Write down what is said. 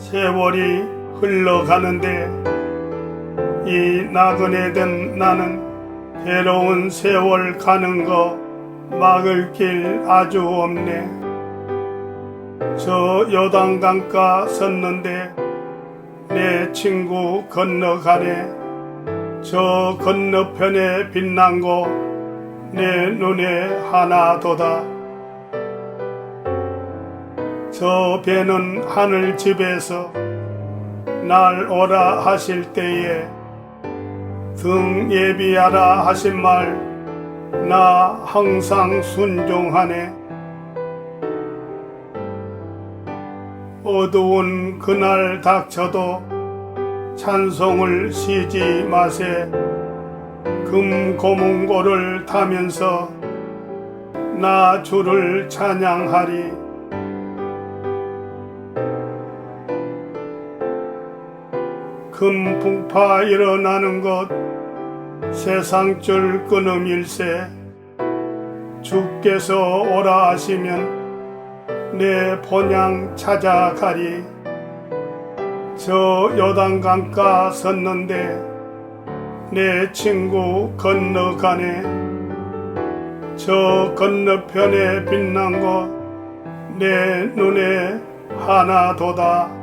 세월이 흘러가는데 이 나그네 된 나는 괴로운 세월 가는 거 막을 길 아주 없네. 저 요단강가 섰는데 내 친구 건너가네. 저 건너편에 빛난 곳내 눈에 하나 도다. 저 배는 하늘 집에서 날 오라 하실 때에 등 예비하라 하신 말 나 항상 순종하네. 어두운 그날 닥쳐도 찬송을 쉬지 마세. 금 고문고를 타면서 나 주를 찬양하리. 금 풍파 일어나는 것 세상줄 끊음일세. 주께서 오라 하시면 내 본향 찾아가리. 저 요단강가 섰는데 내 친구 건너가네. 저 건너편에 빛난 곳내 눈에 하나도다